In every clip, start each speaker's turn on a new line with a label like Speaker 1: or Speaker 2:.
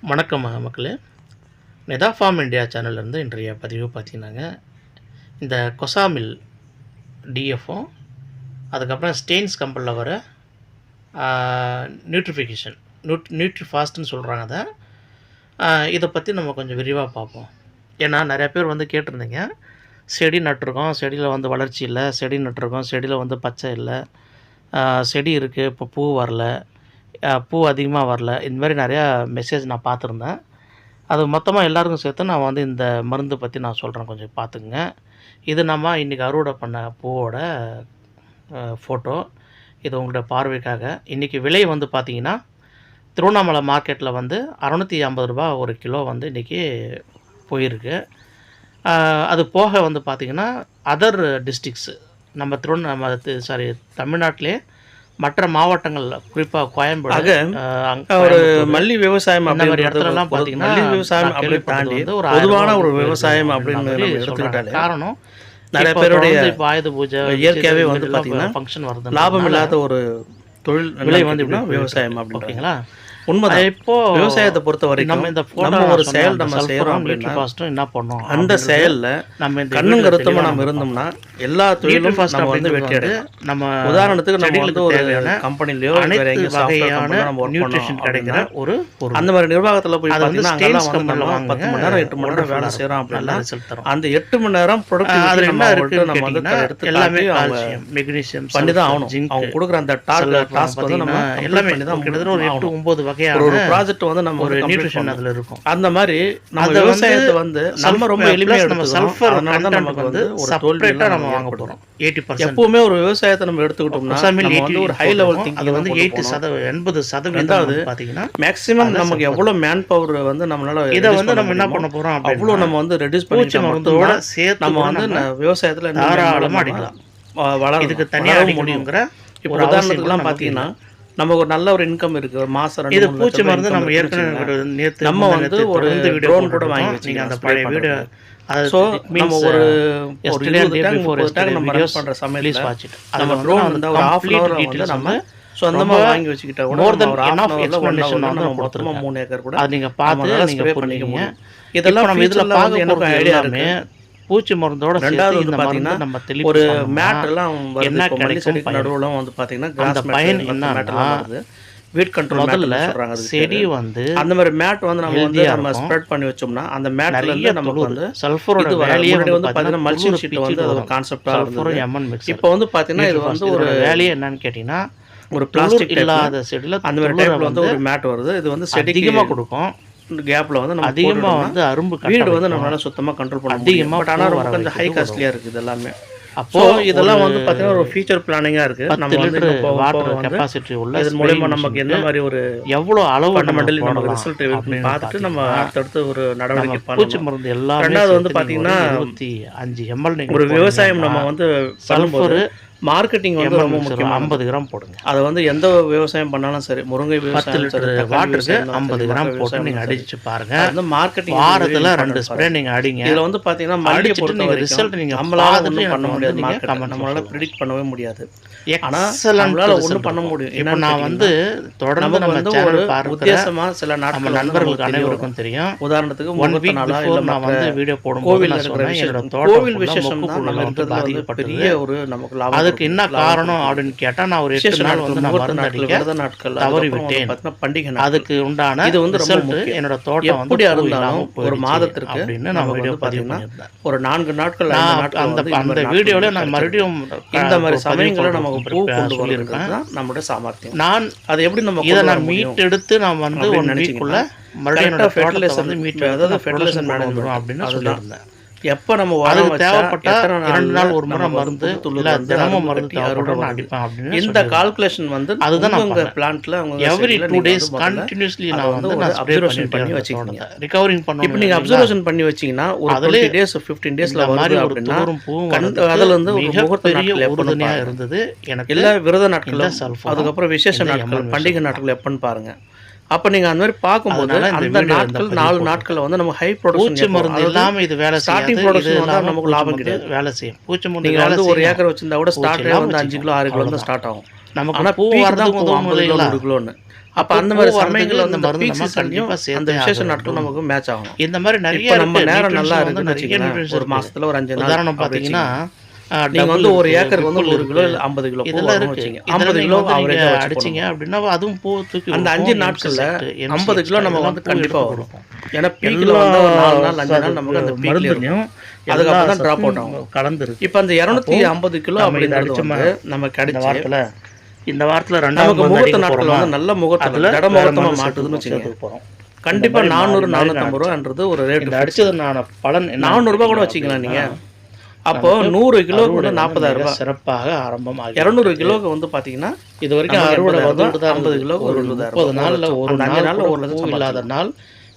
Speaker 1: வணக்கம் ம- மக்களே. நெதா ஃபார்ம் இந்தியா சேனல்லேருந்து இன்றைய பதிவு பார்த்தீங்கன்னாங்க இந்த கொசாமில் டிஎஃப்ஓ அதுக்கப்புறம் ஸ்டெயின்ஸ் கம்பெனியில் வர நியூட்ரிஃபிகேஷன் நியூட் நியூட்ரி ஃபாஸ்ட்னு சொல்கிறாங்க அதை. இதை பற்றி நம்ம கொஞ்சம் விரிவாக பார்ப்போம். ஏன்னா நிறையா பேர் வந்து கேட்டிருந்தீங்க. செடி நட்டிருக்கோம் செடியில் வந்து வளர்ச்சி இல்லை செடி நட்டிருக்கோம் செடியில் வந்து பச்சை இல்லை செடி இருக்குது இப்போ பூ வரல பூ அதிகமாக வரல. இந்த மாதிரி நிறையா மெசேஜ் நான் பார்த்துருந்தேன். அது மொத்தமாக எல்லாருக்கும் சேர்த்து நான் வந்து இந்த மருந்து பற்றி நான் சொல்கிறேன் கொஞ்சம் பார்த்துக்குங்க. இது நம்ம இன்றைக்கி அறுவடை பண்ண பூவோட ஃபோட்டோ இது உங்களோட பார்வைக்காக. இன்றைக்கி விலை வந்து பார்த்திங்கன்னா திருவண்ணாமலை மார்க்கெட்டில் வந்து அறநூற்றி ஐம்பது ரூபா ஒரு கிலோ வந்து இன்றைக்கி போயிருக்கு. அது போக வந்து பார்த்திங்கன்னா அதர் டிஸ்ட்ரிக்ஸு நம்ம திருவண்ணாமலை சாரி தமிழ்நாட்டிலே மற்ற மாவட்டங்கள் குறிப்பாக கோயம்பேடு அங்க
Speaker 2: ஒரு மல்லி விவசாயம்
Speaker 1: இந்த மாதிரி இடத்துலலாம் பார்த்தீங்கன்னா
Speaker 2: மல்லி விவசாயம் அப்படி தாண்டி
Speaker 1: ஒரு
Speaker 2: பொதுவான ஒரு விவசாயம் அப்படின்னு. எடுத்துக்கிட்டாலே
Speaker 1: காரணம்
Speaker 2: நிறைய பேருடைய
Speaker 1: ஆயுத பூஜை
Speaker 2: இயற்கையாகவே வந்து பார்த்தீங்கன்னா
Speaker 1: ஃபங்க்ஷன் வருது
Speaker 2: லாபம் இல்லாத ஒரு தொழில்
Speaker 1: விலை வந்து
Speaker 2: விவசாயம் அப்படின்றாங்க. உண்மை
Speaker 1: இப்போ
Speaker 2: விவசாயத்தை பொறுத்த வரைக்கும்
Speaker 1: நம்ம இந்த
Speaker 2: நம்ம ஒரு செயல் நம்ம செய்யறோம் அப்படின்னா
Speaker 1: என்ன பண்ணோம்
Speaker 2: அந்த செயல்ல
Speaker 1: நம்ம இந்த
Speaker 2: கண்ணும் கருத்துமா நம்ம இருந்தோம்னா எல்லா தொழிலும் நம்ம வந்து வெற்றி
Speaker 1: நம்ம
Speaker 2: உதாரணத்துக்கு நம்ம வந்து ஒரு கம்பெனிலயோ வேற நம்ம ஒர்க்
Speaker 1: நியூட்ரிஷன் கிடைக்கிற ஒரு
Speaker 2: அந்த மாதிரி நிர்வாகத்துல போய்
Speaker 1: பத்து
Speaker 2: அங்கலாம் வந்து மணி நேரம் 8 மணி நேரம் வேலை செய்றோம் அப்படின்னா
Speaker 1: ரிசல்ட்
Speaker 2: அந்த எட்டு மணி நேரம் ப்ரொடக்டிவிட்டி
Speaker 1: என்ன இருக்கு
Speaker 2: நம்ம வந்து எடுத்து
Speaker 1: எல்லாமே மெக்னீசியம்
Speaker 2: பண்ணி தான் ஆகணும். அவங்க கொடுக்குற அந்த டாஸ்க் வந்து நம்ம
Speaker 1: எல்லாமே
Speaker 2: பண்ணி தான்
Speaker 1: ஒரு 8
Speaker 2: 9
Speaker 1: வகையான
Speaker 2: ஒரு ப்ராஜெக்ட் வந்து நம்ம
Speaker 1: ஒரு நியூட்ரிஷன். அதுல இருக்கும்.
Speaker 2: அந்த மாதிரி நம்ம விவசாயத்தை வந்து நம்ம ரொம்ப எளிமையா
Speaker 1: நம்ம சல்ஃபர்
Speaker 2: நமக்கு வந்து ஒரு தோல்வி
Speaker 1: செப்பரேட்டா நம்ம வாங்க போறோம். எயிட்டி பர்சன்ட்
Speaker 2: எப்பவுமே ஒரு விவசாயத்தை நம்ம எடுத்துக்கிட்டோம்னா ஒரு ஹை லெவல் திங்கிங்
Speaker 1: வந்து எயிட்டி சதவீதம் எண்பது சதவீதம் பாத்தீங்கன்னா
Speaker 2: மேக்ஸிமம் நமக்கு எவ்வளவு மேன் பவர் வந்து நம்மளால
Speaker 1: இதை வந்து நம்ம என்ன பண்ண போறோம்
Speaker 2: அவ்வளவு
Speaker 1: அப்படின்னா
Speaker 2: நம்ம வந்து ரெடியூஸ் பண்ணி
Speaker 1: மருந்தோட சேர்த்து
Speaker 2: நம்ம வந்து விவசாயத்துல இன்னும்
Speaker 1: தாராளமா
Speaker 2: மேம்படுத்தலாம்.
Speaker 1: அடிக்கலாம்.
Speaker 2: வ- வளரலாம்.
Speaker 1: இதுக்கு தனியா
Speaker 2: வளரவும்
Speaker 1: அடிக்க
Speaker 2: முடியும்.
Speaker 1: முடியுங்கிற
Speaker 2: இப்போ உதாரணத்துக்குலாம் பார்த்தீங்கன்னா நமக்கு ஒரு நல்ல ஒரு இன்கம் இருக்கு. ஒரு மாசம் ரெண்டு
Speaker 1: இது பூச்சி மருந்து நம்ம ஏற்கனவே நேத்து
Speaker 2: நம்ம வந்து ஒரு drone கூட. வாங்கி வச்சுக்கலாம்
Speaker 1: அந்த பழைய. அது
Speaker 2: ஸோ நம்ம ஒரு நம்ம
Speaker 1: please
Speaker 2: சமயத்துல
Speaker 1: watch it.
Speaker 2: நம்ம ட்ரோன் வந்து ஒரு அன்
Speaker 1: details
Speaker 2: வந்து நம்ம
Speaker 1: வந்து
Speaker 2: சொந்தமா
Speaker 1: ரொம்ப
Speaker 2: வாங்கி வச்சுக்கிட்டா கூட one
Speaker 1: explanation
Speaker 2: hour ல
Speaker 1: வந்து
Speaker 2: நம்ம
Speaker 1: நான்
Speaker 2: மொத்தமா மூணு ஏக்கர் கூட
Speaker 1: அது நீங்க பார்த்து
Speaker 2: நம்மளால
Speaker 1: நீங்க
Speaker 2: spray பண்ணிக்க
Speaker 1: புரிஞ்சுங்க
Speaker 2: முடியும். இதெல்லாம்
Speaker 1: நம்ம இதுல பார்க்க
Speaker 2: எனக்கு ஐடியா
Speaker 1: எல்லாமே
Speaker 2: இருக்கு.
Speaker 1: பூச்சி மருந்தோட
Speaker 2: ரெண்டாவது வந்து பாத்தீங்கன்னா
Speaker 1: நம்ம
Speaker 2: ஒரு
Speaker 1: பண்ணோம்னா
Speaker 2: மேட் எல்லாம் வருது
Speaker 1: என்ன கிடைக்கும்?
Speaker 2: நடுவுல வந்து பாத்தீங்கன்னா
Speaker 1: அந்த பயன்
Speaker 2: மேட்
Speaker 1: என்னன்னா,
Speaker 2: மேட் எல்லாம் வருது வீட் கண்ட்ரோல்
Speaker 1: முதல்ல செடி. வந்து
Speaker 2: அந்த மாதிரி மேட் வந்து நம்ம வந்து நம்ம. ஸ்ப்ரெட் பண்ணி வச்சோம்னா அந்த மேட்ல இருந்து நமக்கு வந்து
Speaker 1: சல்ஃபரோட வேலையே வந்து
Speaker 2: மல்சிங்
Speaker 1: துளுர்
Speaker 2: ஷீட் வந்து அது. கான்செப்டா
Speaker 1: சல்ஃபரும் எமன் மிக்சர்
Speaker 2: இப்போ வந்து பாத்தீங்கன்னா இது வந்து ஒரு
Speaker 1: வேலையே என்னன்னு கேட்டீங்கன்னா
Speaker 2: ஒரு பிளாஸ்டிக்
Speaker 1: இல்லாத செடியில
Speaker 2: அந்த மாதிரி டைப்ல வந்து ஒரு மேட் வருது இது வந்து செடிக்கு
Speaker 1: அதிகமா கொடுக்கும்
Speaker 2: கேப்ல வந்து நம்ம
Speaker 1: அதிகமா
Speaker 2: போட்டுட்டோம்னா
Speaker 1: வந்து அரும்பு
Speaker 2: வீடு வந்து. நம்மளால சுத்தமா கண்ட்ரோல் பண்ண
Speaker 1: அதிகமா
Speaker 2: முடியும் பட் ஆனா
Speaker 1: பூ
Speaker 2: ரொம்ப கொஞ்சம் ஹை
Speaker 1: வைக்கிறது
Speaker 2: காஸ்ட்லியா இருக்கு இது எல்லாமே.
Speaker 1: அப்போ
Speaker 2: இதெல்லாம் வந்து பாத்தீங்கன்னா ஒரு ஃபியூச்சர் பிளானிங்கா இருக்கு.
Speaker 1: பத்து
Speaker 2: நம்ம வந்து
Speaker 1: வாட்டர் கெப்பாசிட்டி உள்ள
Speaker 2: இதன் மூலயமா நமக்கு என்ன மாதிரி ஒரு
Speaker 1: எவ்வளவு அளவு
Speaker 2: ஃபண்டமெண்டலி நமக்கு ரிசல்ட் பார்த்துட்டு நம்ம
Speaker 1: பார்த்தீங்கன்னா,
Speaker 2: அடுத்தடுத்து ஒரு நடவடிக்கை
Speaker 1: பூச்சி மருந்து எல்லாமே
Speaker 2: ரெண்டாவது வந்து
Speaker 1: இருபத்தி அஞ்சு எம்எல்
Speaker 2: ஒரு விவசாயம் நம்ம வந்து
Speaker 1: சல்ஃபர்
Speaker 2: மார்க்கெட்டிங் வந்து ரொம்ப முக்கியம்
Speaker 1: ஐம்பது கிராம் போடுங்க.
Speaker 2: அதை வந்து எந்த விவசாயம் பண்ணாலும் சரி முருங்கை
Speaker 1: பத்து லிட்டர் வாட்டருக்கு ஐம்பது கிராம் போட்டு
Speaker 2: விவசாயம்
Speaker 1: நீங்க
Speaker 2: தான் சரி.
Speaker 1: அடிச்சு பாருங்க.
Speaker 2: வந்து மார்க்கெட்டிங்
Speaker 1: வாரத்துல ரெண்டு ஸ்ப்ரே நீங்க அடிங்க.
Speaker 2: இதுல வந்து பாத்தீங்கன்னா மல்லிகை பொறுத்த
Speaker 1: நீங்க
Speaker 2: வரைக்கும்
Speaker 1: ரிசல்ட் நீங்க
Speaker 2: நம்மளால ஒண்ணும் பண்ண முடியாது
Speaker 1: comment
Speaker 2: நம்மளால. ப்ரிடிக்ட் பண்ணவே முடியாது. ஆனா
Speaker 1: எக்ஸலண்ட்
Speaker 2: நம்மளால ஒண்ணும் பண்ண முடியும். என்னன்னு
Speaker 1: நான் வந்து தொடர்ந்து நம்ம
Speaker 2: வந்து ஒரு உத்தேசமா சில
Speaker 1: நம்ம
Speaker 2: நாட்கள்
Speaker 1: நண்பர்களுக்கு அனைவருக்கும் தெரியும்.
Speaker 2: உதாரணத்துக்கு
Speaker 1: ஒன் வீக்
Speaker 2: இல்ல
Speaker 1: நான் வந்து வீடியோ போடும்போது
Speaker 2: கோவில் கோவில் விசேஷம் தான் நம்ம பெரிய ஒரு நமக்கு லாபம்
Speaker 1: அதுக்கு. என்ன காரணம். அப்படின்னு கேட்டா நான் ஒரு எட்டு நாள் வந்து நான் மருந்து
Speaker 2: நாட்கள்
Speaker 1: தவறி விட்டேன்.
Speaker 2: பண்டிகை
Speaker 1: அதுக்கு உண்டான
Speaker 2: இது வந்து
Speaker 1: ரிசல்ட். என்னோட தோட்டம் வந்து
Speaker 2: இருந்தாலும் ஒரு மாதத்திற்கு
Speaker 1: அப்படின்னு நான் வீடியோ
Speaker 2: பாத்தீங்கன்னா ஒரு நான்கு நாட்கள்
Speaker 1: அந்த அந்த வீடியோவில் நான். மறுபடியும்
Speaker 2: இந்த மாதிரி சமயங்களை நமக்கு பூ கொண்டு
Speaker 1: சொல்லியிருக்கேன்
Speaker 2: நம்மளுடைய சாமர்த்தியம்
Speaker 1: நான்
Speaker 2: அது எப்படி நம்ம
Speaker 1: இதை நான்
Speaker 2: முடியும்?
Speaker 1: மீட் எடுத்து நான் வந்து
Speaker 2: அப்படின்னு
Speaker 1: ஒன் வீக்குள்ள
Speaker 2: நினைச்சீங்கன்னா,
Speaker 1: மறுபடியும்
Speaker 2: fertilizer
Speaker 1: வந்து மீட்
Speaker 2: அதாவது management
Speaker 1: வந்துடும் அப்படின்னு. சொல்லியிருந்தேன்
Speaker 2: எப்ப நம்ம
Speaker 1: அதுக்கு தேவைப்பட்ட
Speaker 2: நாள்ல
Speaker 1: நாள் ஒரு முறை மருந்து
Speaker 2: வந்து
Speaker 1: தினமும் மருந்து
Speaker 2: அறுவடை.
Speaker 1: அடிப்பேன் அப்படின்னு
Speaker 2: இந்த. கால்குலேஷன் வந்து
Speaker 1: அதுதான்
Speaker 2: உங்க. பிளான்ட்ல உங்க
Speaker 1: எவ்ரி டூ டேஸ்
Speaker 2: வந்து
Speaker 1: கண்டினியூஸ்லி நான்
Speaker 2: வந்து
Speaker 1: வந்து
Speaker 2: observation பண்ணி
Speaker 1: பண்ணி
Speaker 2: வச்சுக்கோங்க.
Speaker 1: ரிகவரிங் பண்ணணும்
Speaker 2: இப்போ நீங்க அப்சர்வேஷன் பண்ணி வச்சீங்கன்னா ஒரு 20 டேஸ் 15 டேஸ்ல
Speaker 1: மாதிரி
Speaker 2: அப்படின்னா அதுல முகூர்த்த
Speaker 1: மிகப்பெரிய
Speaker 2: நாட்கள் எப்பன்னு
Speaker 1: உறுதுணையா
Speaker 2: பாருங்க.
Speaker 1: இருந்தது எனக்கு
Speaker 2: எல்லா விரத நாட்களும் அதுக்கப்புறம் விசேஷ நாட்கள் பண்டிகை நாட்கள் எப்பன்னு பாருங்க அப்போ நீங்கள் அந்த மாதிரி பார்க்கும்போது அந்த நாட்கள் நாலு நாட்களில் வந்து நம்ம ஹை ப்ரொடக்ஷன்
Speaker 1: மருந்து இல்லாமல் இது வேலை
Speaker 2: ஸ்டார்டிங்
Speaker 1: ப்ரொடக்ஷன்
Speaker 2: வந்து நமக்கு லாபம் கிடையாது.
Speaker 1: வேலை செய்யும். பூச்சி மருந்து நீங்கள்
Speaker 2: வந்து ஒரு ஏக்கர் வச்சிருந்தா கூட ஸ்டார்ட் வந்து அஞ்சு கிலோ ஆறு கிலோ வந்து ஸ்டார்ட் ஆகும்.
Speaker 1: நமக்கு
Speaker 2: ஆனால்
Speaker 1: பூ வரதுக்கு
Speaker 2: ஐம்பது கிலோன்னு அப்போ அந்த மாதிரி சமயங்கள் வந்து
Speaker 1: மருந்து
Speaker 2: அந்த விசேஷ நாட்கள் நமக்கு மேட்ச் ஆகும்.
Speaker 1: இந்த மாதிரி நிறைய
Speaker 2: நம்ம நேரம் நல்லா இருந்து
Speaker 1: வச்சுக்கலாம்
Speaker 2: ஒரு மாசத்துல ஒரு அஞ்சு நாள்
Speaker 1: பார்த்தீங்கன்னா
Speaker 2: நீங்க வந்து ஒரு ஏக்கர் வந்து ஒரு கிலோ ஐம்பது கிலோ
Speaker 1: இதெல்லாம் இருக்கு. ஐம்பது கிலோ அவரேஜ் அடிச்சீங்க அப்படின்னா அதுவும் பூ தூக்கி
Speaker 2: அந்த அஞ்சு நாட்கள்ல ஐம்பது கிலோ நம்ம வந்து கண்டிப்பா வரும் ஏன்னா பீக்கில் வந்து நாலு நாள் அஞ்சு நாள் நமக்கு அந்த
Speaker 1: மருந்துலையும்
Speaker 2: அதுக்கப்புறம் தான் ட்ராப்
Speaker 1: அவுட்
Speaker 2: ஆகும்.
Speaker 1: கலந்துரு
Speaker 2: இப்போ அந்த இரநூத்தி ஐம்பது கிலோ அப்படி
Speaker 1: அடிச்சோமா? நம்ம
Speaker 2: கிடைச்ச
Speaker 1: வாரத்தில்? இந்த வாரத்தில் ரெண்டாவது
Speaker 2: முகூர்த்த நாட்கள் வந்து நல்ல
Speaker 1: முகூர்த்தத்தில்
Speaker 2: ஜட
Speaker 1: முகூர்த்தமாக
Speaker 2: மாட்டுதுன்னு வச்சுக்கிறதுக்கு
Speaker 1: போகிறோம் கண்டிப்பாக
Speaker 2: நானூறு நானூற்றம்பது ரூபான்றது ஒரு ரேட்
Speaker 1: அடிச்சது பலன்
Speaker 2: நானூறுரூபா கூட வச்சுக்கலாம் நீங்கள் அப்போ நூறு கிலோ கூட நாற்பதாயிரம் ரூபாய்.
Speaker 1: சிறப்பாக ஆரம்பம்
Speaker 2: இரநூறு கிலோவுக்கு வந்து பார்த்தீங்கன்னா
Speaker 1: இது வரைக்கும் அறுவடை
Speaker 2: ஐம்பது கிலோ ஒரு
Speaker 1: முப்பது நாளில் ஒரு நாள்
Speaker 2: ஒரு லட்சம்
Speaker 1: இல்லாத நாள்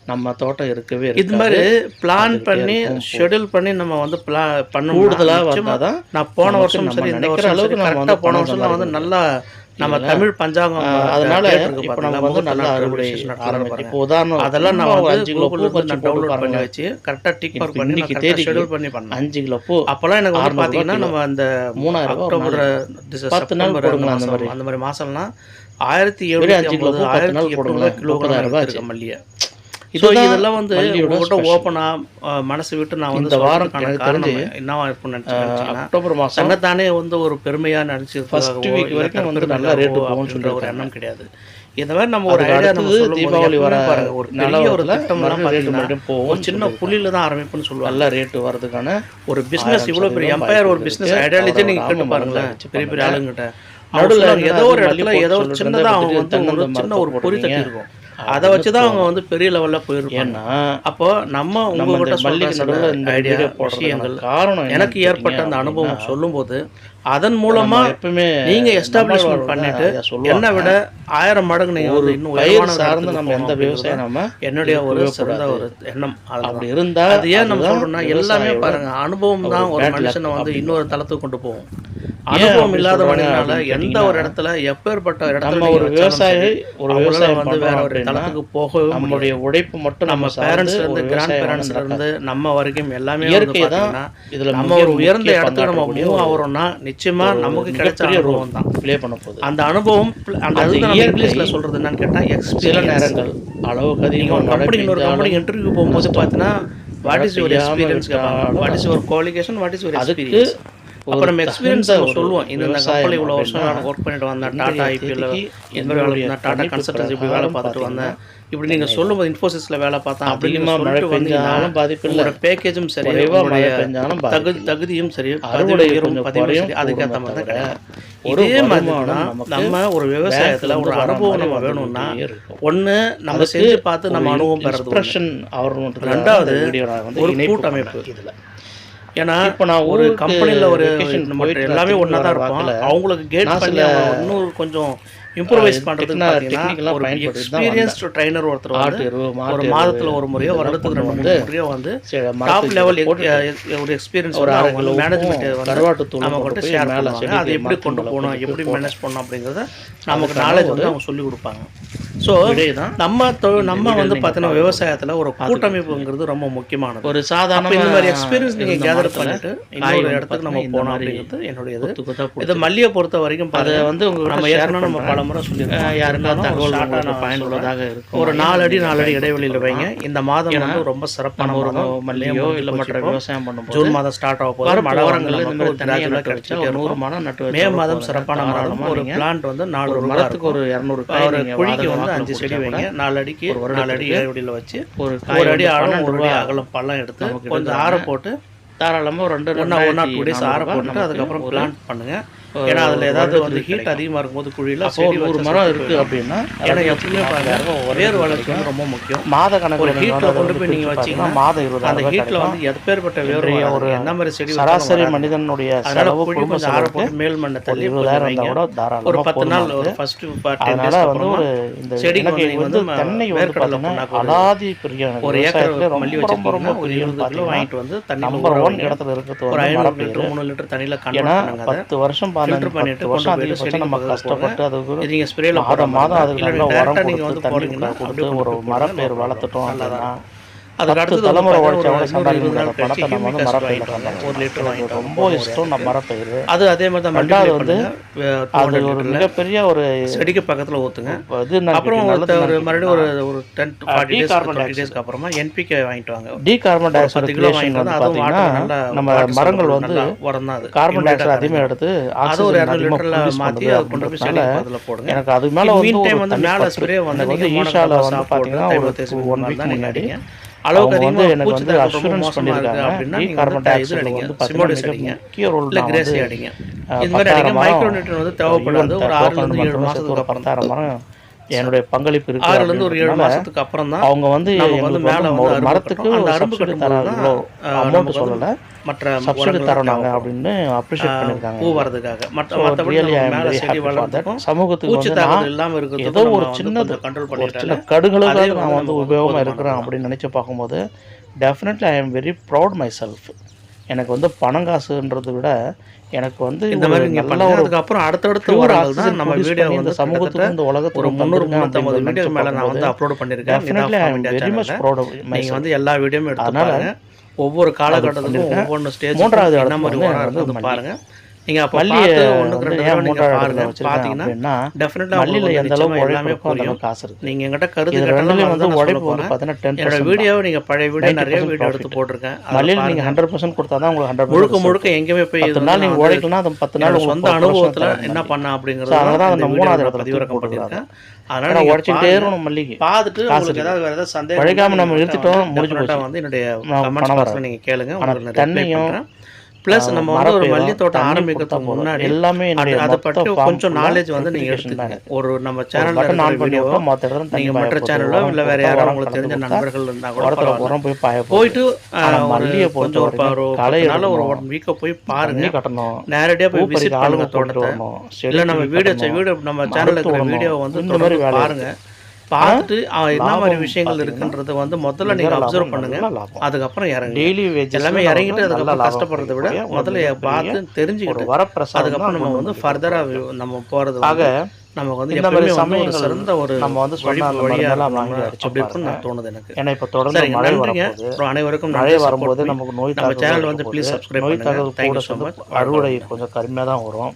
Speaker 1: நம்ம தோட்டம் இருக்கவே
Speaker 2: இது மாதிரி பிளான் பண்ணி ஷெடியூல் பண்ணி நம்ம வந்து பிளா பண்ண
Speaker 1: கூடுதலாக வந்தால் தான்
Speaker 2: நான் போன வருஷம் சரி இந்த
Speaker 1: அளவுக்கு
Speaker 2: நான்
Speaker 1: வந்து
Speaker 2: போன வருஷம்லாம் வந்து நல்லா நம்ம தமிழ் பஞ்சாங்கம்
Speaker 1: அதனால இப்போ நம்ம வந்து நல்லா அறுவடை இப்போ உதாரணம்
Speaker 2: அதெல்லாம் நம்ம
Speaker 1: அஞ்சு கிலோ பூ கொஞ்சம்
Speaker 2: டவுன்லோட் பண்ணி வச்சு கரெக்டாக டிக் மார்க் பண்ணி
Speaker 1: தேதி
Speaker 2: ஷெடியூல் பண்ணி பண்ணலாம்
Speaker 1: அஞ்சு கிலோ பூ
Speaker 2: அப்போல்லாம் எனக்கு வந்து பார்த்தீங்கன்னா நம்ம அந்த
Speaker 1: மூணாயிரம்
Speaker 2: அக்டோபர்
Speaker 1: பத்து நாள் போடுங்களா அந்த மாதிரி.
Speaker 2: அந்த மாதிரி மாதம்லாம் ஆயிரத்தி ஏழு
Speaker 1: அஞ்சு கிலோ
Speaker 2: ஆயிரத்தி எட்நூறு கிலோ
Speaker 1: ரூபாய்
Speaker 2: இருக்கு மல்லிகை. ஸோ இதெல்லாம் வந்து உங்கள்கிட்ட ஓப்பனாக மனசு விட்டு நான் வந்து
Speaker 1: வாரம்
Speaker 2: கணக்கு
Speaker 1: தெரிஞ்சு
Speaker 2: என்னவா இருக்கும்னு நினச்சேன்
Speaker 1: அக்டோபர் மாதம்
Speaker 2: தன்னைத்தானே வந்து ஒரு பெருமையாக நினச்சி
Speaker 1: ஃபஸ்ட்டு வீக் வரைக்கும் வந்து நல்லா ரேட்டு போகும்னு
Speaker 2: சொல்கிற ஒரு எண்ணம் கிடையாது. இந்த மாதிரி நம்ம ஒரு ஐடியா
Speaker 1: தீபாவளி வர
Speaker 2: ஒரு நல்ல ஒரு திட்டம்
Speaker 1: போகும்
Speaker 2: ஒரு சின்ன புள்ளியில தான் ஆரம்பிப்புன்னு சொல்லுவாங்க.
Speaker 1: நல்ல ரேட்டு வரதுக்கான
Speaker 2: ஒரு
Speaker 1: பிஸ்னஸ்
Speaker 2: இவ்வளோ பெரிய எம்பையர் ஒரு
Speaker 1: பிஸ்னஸ்
Speaker 2: ஐடியாலஜி
Speaker 1: நீங்கள்
Speaker 2: கேட்டு பாருங்களேன். பெரிய பெரிய ஆளுங்கிட்ட
Speaker 1: நடுவில்
Speaker 2: ஏதோ ஒரு இடத்துல ஏதோ ஒரு சின்னதாக அவங்க வந்து சின்ன ஒரு பொறி இருக்கும். அதை வச்சுதான் அவங்க வந்து பெரிய லெவல்ல
Speaker 1: போயிருக்கோம்
Speaker 2: அப்போ நம்ம உங்ககிட்ட
Speaker 1: சொல்ல இந்த
Speaker 2: விஷயங்கள்
Speaker 1: காரணம்
Speaker 2: எனக்கு ஏற்பட்ட அந்த அனுபவம் சொல்லும்போது அதன் மூலமா
Speaker 1: எப்பவுமே
Speaker 2: நீங்க எஸ்டாப்ளிஷ்மெண்ட் பண்ணிட்டு என்ன விட ஆயிரம் மடங்கு நீங்க
Speaker 1: ஒரு
Speaker 2: இன்னும்
Speaker 1: பயிர் சார்ந்து நம்ம எந்த விவசாயம் நம்ம
Speaker 2: என்னுடைய ஒரு சிறந்த ஒரு எண்ணம்.
Speaker 1: அப்படி இருந்தா
Speaker 2: அது ஏன் நம்ம சொல்றோம்னா எல்லாமே பாருங்க அனுபவம் தான்
Speaker 1: ஒரு
Speaker 2: மனுஷனை வந்து இன்னொரு தளத்துக்கு கொண்டு
Speaker 1: போவோம்
Speaker 2: அனுபவம் இல்லாத எந்த ஒரு இடத்துல எப்பேற்பட்ட இடத்துல
Speaker 1: ஒரு விவசாயி ஒரு விவசாயம்
Speaker 2: வந்து வேற ஒரு தளத்துக்கு போக
Speaker 1: நம்மளுடைய உழைப்பு மட்டும்
Speaker 2: நம்ம பேரண்ட்ஸ்ல இருந்து கிராண்ட் பேரண்ட்ஸ்ல இருந்து நம்ம வரைக்கும் எல்லாமே
Speaker 1: இயற்கை தான் இதுல
Speaker 2: நம்ம ஒரு உயர்ந்த இடத்துக்கு நம்ம மூவ் ஆகிறோம்னா நிச்சயமா நமக்கு கிடைச்ச அனுபவம் தான்.
Speaker 1: ப்ளே பண்ண போகுது.
Speaker 2: அந்த அனுபவம் அந்த இங்கிலீஷ்ல சொல்றது என்னன்னு கேட்டா
Speaker 1: சில நேரங்கள் அளவுக்கு அதிகம்
Speaker 2: கம்பெனி இன்னொரு கம்பெனி இன்டர்வியூ போகும்போது பார்த்தீங்கன்னா what is your experience what is your qualification what is your experience
Speaker 1: அப்புறம்
Speaker 2: நம்ம எக்ஸ்பீரியன்ஸ் சொல்லுவோம். இந்த இந்த இவ்வளோ வருஷம் நான் ஒர்க் பண்ணிட்டு வந்தேன். டாடா ஐபிஎல் இந்த டாடா கன்சல்டன்ஸ் இப்படி வேலை பார்த்துட்டு வந்தேன். இப்படி நீங்கள் சொல்லும்போது இன்ஃபோசிஸில் வேலை பார்த்தேன்
Speaker 1: அப்படிமா மழை பெஞ்சாலும் பாதிப்பு இல்லை.
Speaker 2: பேக்கேஜும் சரி
Speaker 1: பெஞ்சாலும்
Speaker 2: தகுதி தகுதியும் சரி
Speaker 1: அறுவடையும்
Speaker 2: பதிவும் அதுக்கேற்ற மாதிரி தான்
Speaker 1: கிடையாது
Speaker 2: இதே மாதிரி நம்ம ஒரு விவசாயத்தில் ஒரு அனுபவம் நம்ம வேணும்னா ஒன்று நம்ம செஞ்சு பார்த்து நம்ம அனுபவம் பெறது ரெண்டாவது ஒரு கூட்டமைப்பு.
Speaker 1: இதில்.
Speaker 2: ஏன்னா
Speaker 1: இப்போ நான்
Speaker 2: ஒரு கம்பெனியில் ஒரு எல்லாமே ஒன்றா தான்
Speaker 1: இருப்பேன்
Speaker 2: அவங்களுக்கு கேட் பண்ணி இன்னும் கொஞ்சம் இம்ப்ரூவைஸ்
Speaker 1: பண்ணுறதுன்னா
Speaker 2: ஒரு எக்ஸ்பீரியன்ஸ்டு ட்ரைனர் ஒருத்தர் வந்து ஒரு மாதத்தில் ஒரு முறையோ ஒரு
Speaker 1: இடத்துக்கு
Speaker 2: ரெண்டு மூணு முறையோ வந்து டாப் லெவல் ஒரு எக்ஸ்பீரியன்ஸ்
Speaker 1: ஒரு
Speaker 2: அவங்க மேனேஜ்மெண்ட்
Speaker 1: கருவாட்டு
Speaker 2: நம்ம
Speaker 1: கொண்டு
Speaker 2: ஷேர்
Speaker 1: பண்ணலாம்
Speaker 2: அதை எப்படி கொண்டு போகணும் எப்படி மேனேஜ் பண்ணணும் அப்படிங்கிறத நமக்கு நாலேஜ் வந்து அவங்க சொல்லிக் கொடுப்பாங்க. ஸோ நம்ம நம்ம வந்து பார்த்தீங்கன்னா விவசாயத்தில் ஒரு கூட்டமைப்புங்கிறது ரொம்ப முக்கியமானது.
Speaker 1: ஒரு சாதாரண
Speaker 2: இந்த மாதிரி எக்ஸ்பீரியன்ஸ்
Speaker 1: நீங்கள்
Speaker 2: கேதர் பண்ணிட்டு இன்னொரு இடத்துக்கு நம்ம போனோம் அப்படிங்கிறது என்னுடைய இது இது மல்லியை பொறுத்த வரைக்கும்
Speaker 1: அதை வந்து
Speaker 2: நம்ம ஏற்கனவே நம்ம பல முறை சொல்லியிருக்கோம்
Speaker 1: யாருக்கா தகவல் உங்களுக்கு பயனுள்ளதாக இருக்கும்.
Speaker 2: ஒரு நாலு அடி நாலு அடி இடைவெளியில் வைங்க. இந்த மாதம் வந்து ரொம்ப சிறப்பான
Speaker 1: ஒரு மல்லையோ இல்லை மற்ற விவசாயம் பண்ணும்
Speaker 2: ஜூன் மாதம் ஸ்டார்ட் ஆக
Speaker 1: போதும்
Speaker 2: மழை
Speaker 1: வரங்கள் இந்த மாதிரி
Speaker 2: தனியாக
Speaker 1: கிடைச்சா நூறு மரம் நட்டு
Speaker 2: மே மாதம் சிறப்பான
Speaker 1: மரம்
Speaker 2: ஒரு பிளான்ட் வந்து நாலு
Speaker 1: ஒரு மரத்துக்கு ஒரு இரநூறு
Speaker 2: ஒரு குழிக்கு வந்து அஞ்சு செடி வைங்க. நாலு அடிக்கு
Speaker 1: ஒரு
Speaker 2: நாலு அடி இடைவெளியில் வச்சு
Speaker 1: ஒரு
Speaker 2: ஒரு அடி ஆழம் ஒரு அடி அகலம் பள்ளம் எடுத்து கொஞ்சம் ஆற போட்டு
Speaker 1: தாராளமாக ஒரு ரெண்டு
Speaker 2: ஒன்றா ஒன் ஆர் டூ டேஸ் ஆற போட்டு அதுக்கப்புறம் பிளான்
Speaker 1: பண்ணுங்கள்
Speaker 2: ஏன்னா அதில் ஏதாவது வந்து ஹீட் அதிகமாக இருக்கும்போது குழியில்
Speaker 1: செடி ஒரு மரம் இருக்குது அப்படின்னா
Speaker 2: ஏன்னா எப்பவுமே பாருங்க வேர் வளர்ச்சி வந்து ரொம்ப முக்கியம்.
Speaker 1: மாத கணக்கு
Speaker 2: ஹீட்டில் கொண்டு போய் நீங்கள் வச்சிங்கன்னா
Speaker 1: மாதம் இருபது
Speaker 2: அந்த ஹீட்டில் வந்து எப்பேற்பட்ட வேர்
Speaker 1: ஒரு
Speaker 2: என்ன மாதிரி செடி
Speaker 1: சராசரி மனிதனுடைய செலவு குடும்ப
Speaker 2: செலவு மேல் மண்ணை தள்ளி ஒரு பத்து நாள் ஒரு ஃபர்ஸ்ட்
Speaker 1: அதனால வந்து ஒரு இந்த செடி
Speaker 2: வந்து தண்ணி
Speaker 1: வந்து பார்த்தீங்கன்னா அலாதி பெரிய
Speaker 2: ஒரு ஏக்கர் மல்லி
Speaker 1: வச்சு ரொம்ப பெரிய
Speaker 2: வாங்கிட்டு வந்து தண்ணி
Speaker 1: நம்பர் ஒன் இடத்துல இருக்கிறது
Speaker 2: ஒரு ஐநூறு லிட்டர் மூணு லிட்டர் தண்ணியில் கண்ணா
Speaker 1: பத்து வருஷம் ஃபில்டர் பண்ணிட்டு
Speaker 2: கஷ்டப்பட்டு அதுக்கு
Speaker 1: நீங்கள்
Speaker 2: மாதம் மாதம் அதுக்கு உரம் ஒரு மரம்
Speaker 1: பேர்
Speaker 2: வளர்த்துட்டோம் அப்படின்னா
Speaker 1: நம்ம மரப்பயிர்
Speaker 2: வாங்கிட்டு வாங்க. ஒரு லிட்டர் வாங்கிட்டு.
Speaker 1: ரொம்ப இஷ்டம் நான் மரப்பயிர்.
Speaker 2: அது அதே மாதிரி தான்
Speaker 1: ரெண்டாவது வந்து அது ஒரு மிகப்பெரிய ஒரு
Speaker 2: செடிக்கு பக்கத்தில் ஊற்றுங்க
Speaker 1: இது
Speaker 2: அப்புறம் ஒரு மறுபடியும் ஒரு ஒரு ten to forty days twenty டேஸ்க்கு அப்புறமா என்பிகே வாங்கிட்டு வாங்க.
Speaker 1: டீ கார்பன் டை ஆக்சைடு
Speaker 2: கிலோ வாங்கிட்டு
Speaker 1: வந்து பார்த்தீங்கன்னா நம்ம மரங்கள் வந்து
Speaker 2: உரம் தான் அது
Speaker 1: கார்பன் டை ஆக்சைடு அதிகமாக எடுத்து
Speaker 2: அது ஒரு இரநூறு லிட்டரில் மாற்றி அதை கொண்டு போய் செடி பக்கத்தில் போடுங்க.
Speaker 1: எனக்கு அது மேலே வந்து
Speaker 2: டைம் வந்து மேலே. ஸ்ப்ரே வந்து
Speaker 1: எனக்கு வந்து பார்த்தீங்கன்னா ஒரு ஒன் வீக் முன்னாடி
Speaker 2: அளவுக்கு
Speaker 1: வந்து
Speaker 2: அதிகமாக
Speaker 1: எனக்கு வந்து அஷூரன்ஸ் பண்ணியிருக்காங்க.
Speaker 2: அப்படின்னா
Speaker 1: கார்பன் டை ஆக்சைடு
Speaker 2: அடிங்க
Speaker 1: வந்து பார்த்தீங்கன்னா முக்கிய ரோல்
Speaker 2: இல்லை கிரேசி அடிங்க. இது மாதிரி அடிங்க மைக்ரோ நியூட்ரன் வந்து தேவைப்படாது. ஒரு ஏழு மாதத்துக்கு அப்புறம்
Speaker 1: பத்தாயிரம் மரம் என்னுடைய பங்களிப்பு இருக்கு
Speaker 2: ஆறுலேருந்து ஒரு ஏழு மாதத்துக்கு அப்புறம் தான்
Speaker 1: அவங்க வந்து
Speaker 2: வந்து மேலே
Speaker 1: ஒரு மரத்துக்கு.
Speaker 2: அந்த அரும்பு கட்டும்போது
Speaker 1: அமௌண்ட் சொல்லலை
Speaker 2: மற்ற
Speaker 1: சப்சிடி
Speaker 2: தேவைப்படும்.
Speaker 1: அப்படின்னு அப்ரிஷியேட்
Speaker 2: பூ
Speaker 1: பண்ணியிருக்காங்க
Speaker 2: வர்றதுக்காக மற்ற மற்றபடி மேலே செடி. வளர்றதுக்கும்
Speaker 1: சமூகத்துக்கு
Speaker 2: பூச்சி தாக்குதல் இல்லாமல் இருக்கிறதுக்கும்
Speaker 1: ஏதோ ஒரு சின்னது
Speaker 2: கண்ட்ரோல்
Speaker 1: ஒரு சின்ன கடுகளுக்காக நான்
Speaker 2: வந்து போதுமானது
Speaker 1: இருக்கிறேன். அப்படின்னு நினச்சி பார்க்கும்போது definitely I am very proud myself எனக்கு வந்து பணம் காசுன்றதை விட எனக்கு வந்து
Speaker 2: இந்த
Speaker 1: ஒரு
Speaker 2: மாதிரி பண்ணுங்க
Speaker 1: ஒரு
Speaker 2: அதுக்கப்புறம் அடுத்தடுத்த
Speaker 1: oxygen
Speaker 2: தான் நம்ம வீடியோ வந்து
Speaker 1: இந்த சமூகத்துக்கும் இந்த
Speaker 2: ஒரு
Speaker 1: உலகத்துக்கும்
Speaker 2: முந்நூறு முந்நூற்றம்பது வீடியோ மேலே நான் வந்து அப்லோட் பண்ணியிருக்கேன். நீங்கள் வந்து எல்லா வீடியோவும் எடுத்து பாருங்க. ஒவ்வொரு காலகட்டத்துக்கும். ஒவ்வொரு ஸ்டேஜ்
Speaker 1: மூன்றாவது
Speaker 2: மாதிரி
Speaker 1: வந்து
Speaker 2: உரம் இருக்குது நீங்கள் அப்போ
Speaker 1: வந்து
Speaker 2: ஒன்றுக்கு ரெண்டு தடவை நீங்கள் பாருங்க. பார்த்தீங்கன்னா டெஃபினட்டாக
Speaker 1: எந்த அளவுக்கு
Speaker 2: எல்லாமே புரியும்.
Speaker 1: காசு இருக்கு.
Speaker 2: நீங்கள் எங்கிட்ட கருத்து கட்டணம்
Speaker 1: வந்து உழைப்பு வந்து பார்த்தீங்கன்னா டென்
Speaker 2: என்னோட
Speaker 1: பர்சன்ட்
Speaker 2: வீடியோ நீங்கள் பழைய வீடியோ
Speaker 1: 90%
Speaker 2: நிறைய வீடியோ எடுத்து. போட்டிருக்கேன். பாருங்க.
Speaker 1: நீங்கள் ஹண்ட்ரட் பர்சன்ட் கொடுத்தா தான் உங்களுக்கு ஹண்ட்ரட்
Speaker 2: முழுக்க முழுக்க எங்கேயுமே போய்
Speaker 1: பத்து நாள் நீங்கள் உழைக்கலாம் அது பத்து நாள்
Speaker 2: சொந்த அனுபவத்தில் என்ன பண்ண. அப்படிங்கிறது
Speaker 1: அதனால தான் அந்த மூணாவது இடத்துல
Speaker 2: பதிவிறக்கம் பண்ணியிருக்கேன். அதனால நீங்க பாருங்க.
Speaker 1: இருக்கணும் மல்லிகை.
Speaker 2: பார்த்துட்டு உங்களுக்கு ஏதாவது வேறு ஏதாவது சந்தேகம்
Speaker 1: உழைக்காம நம்ம
Speaker 2: நீங்க
Speaker 1: இழுத்துட்டோம்,
Speaker 2: வந்து என்னுடைய கமெண்ட்ஸ் பாக்ஸில். நீங்கள் கேளுங்க. உங்களுக்கு
Speaker 1: தண்ணியும்,
Speaker 2: ப்ளஸ் நம்ம வந்து ஒரு மல்லி தோட்டம் ஆரம்பிக்கிறதுக்கு. முன்னாடி
Speaker 1: எல்லாமே
Speaker 2: அது- பற்றி கொஞ்சம் நாலேஜ் வந்து நீங்கள். எடுத்துக்கங்க ஒரு நம்ம சேனலில்
Speaker 1: button on
Speaker 2: இருக்கிற
Speaker 1: பண்ணி
Speaker 2: வீடியோ
Speaker 1: விட்டா மொத்த இடத்துல தண்ணி
Speaker 2: நீங்கள் மற்ற. சேனலோ இல்லை வேறு
Speaker 1: போட்டா
Speaker 2: யாரோ
Speaker 1: உரம்
Speaker 2: உங்களுக்கு தெரிஞ்ச நண்பர்கள் இருந்தால் கூட
Speaker 1: உரம் போய்.
Speaker 2: போயிட்டு
Speaker 1: மல்லியை
Speaker 2: கொஞ்சம் ஒரு
Speaker 1: வரைக்கும்
Speaker 2: ஒரு. ஒன் வீக்கை போய் பாருங்க
Speaker 1: கட்டணும்
Speaker 2: நேரடியாக போய் விசிட் பண்ணுங்க தோட்டத்தை இல்லை நம்ம வீடியோ. வீடியோ நம்ம சேனலில் இருக்கிற
Speaker 1: விடணும்.
Speaker 2: வீடியோ வந்து
Speaker 1: இந்த மாதிரி
Speaker 2: தொடர்ந்து
Speaker 1: வேலை
Speaker 2: பாருங்க பார்த்துட்டு என்ன மாதிரி விஷயங்கள் இருக்குன்றத வந்து முதல்ல நீங்கள் அப்சர்வ் பண்ணுங்க. அதுக்கப்புறம் இறங்குங்க.
Speaker 1: டெய்லி வேஜஸ்
Speaker 2: எல்லாமே இறங்கிட்டு அதுக்கப்புறம் கஷ்டப்படுறதை விட முதல்ல பார்த்து தெரிஞ்சுக்கிட்டு
Speaker 1: வரப்பிரசாதம்
Speaker 2: அதுக்கப்புறம் நம்ம வந்து
Speaker 1: வந்து
Speaker 2: ஃபர்தராக நம்ம போகிறது
Speaker 1: ஆக
Speaker 2: நமக்கு வந்து
Speaker 1: இந்த மாதிரி
Speaker 2: வந்து
Speaker 1: சமயங்கள்
Speaker 2: சிறந்த ஒரு
Speaker 1: நம்ம வந்து சொன்ன
Speaker 2: வழி
Speaker 1: அந்த
Speaker 2: வழியாக
Speaker 1: மருந்தெல்லாம் வாங்கி
Speaker 2: அப்படி இருக்குன்னு தோணுது எனக்கு.
Speaker 1: ஏன்னா இப்போ தொடர்ந்து மழை
Speaker 2: அப்புறம் அனைவருக்கும்
Speaker 1: மழை வரும்போது நமக்கு நோய்
Speaker 2: நம்ம சேனல் வந்து ப்ளீஸ். சப்ஸ்கிரைப்
Speaker 1: நோய்
Speaker 2: தேங்க்யூ
Speaker 1: கூட
Speaker 2: மச்
Speaker 1: அறுவடை கொஞ்சம் கம்மியாக தான் வரும்.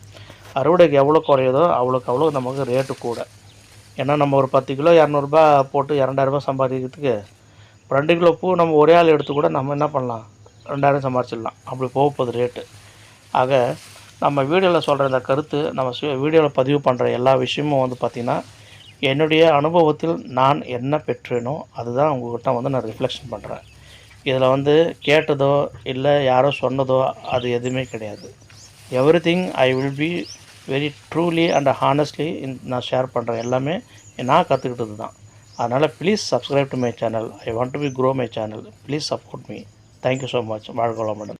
Speaker 1: அறுவடைக்கு எவ்வளோ குறையுதோ அவ்வளோக்கு அவ்வளோ நமக்கு ரேட்டு கூட. ஏன்னா நம்ம ஒரு பத்து கிலோ இரநூறுபா போட்டு இரண்டாயிரரூபா சம்பாதிக்கிறதுக்கு ரெண்டு கிலோ பூ நம்ம ஒரே ஆள் எடுத்து கூட நம்ம என்ன பண்ணலாம்? ரெண்டாயிரம் சம்பாதிச்சிடலாம். அப்படி போக போகுது ரேட்டு ஆக நம்ம வீடியோவில் சொல்கிற இந்த கருத்து நம்ம வீடியோவில் பதிவு பண்ணுற எல்லா விஷயமும் வந்து பார்த்திங்கன்னா என்னுடைய அனுபவத்தில் நான் என்ன பெற்றேனோ அதுதான் உங்கள்கிட்ட வந்து நான் ரிஃப்ளெக்ஷன் பண்ணுறேன் இதில் வந்து கேட்டதோ இல்லை யாரோ சொன்னதோ அது எதுவுமே கிடையாது. Everything I will be very truly and honestly நான் ஷேர் பண்ணுறேன் எல்லாமே நான் கற்றுக்கிட்டது தான். அதனால் please subscribe to my channel I want to be grow my channel please support me thank you so much வாழ்கோலாம் வளமுடன்.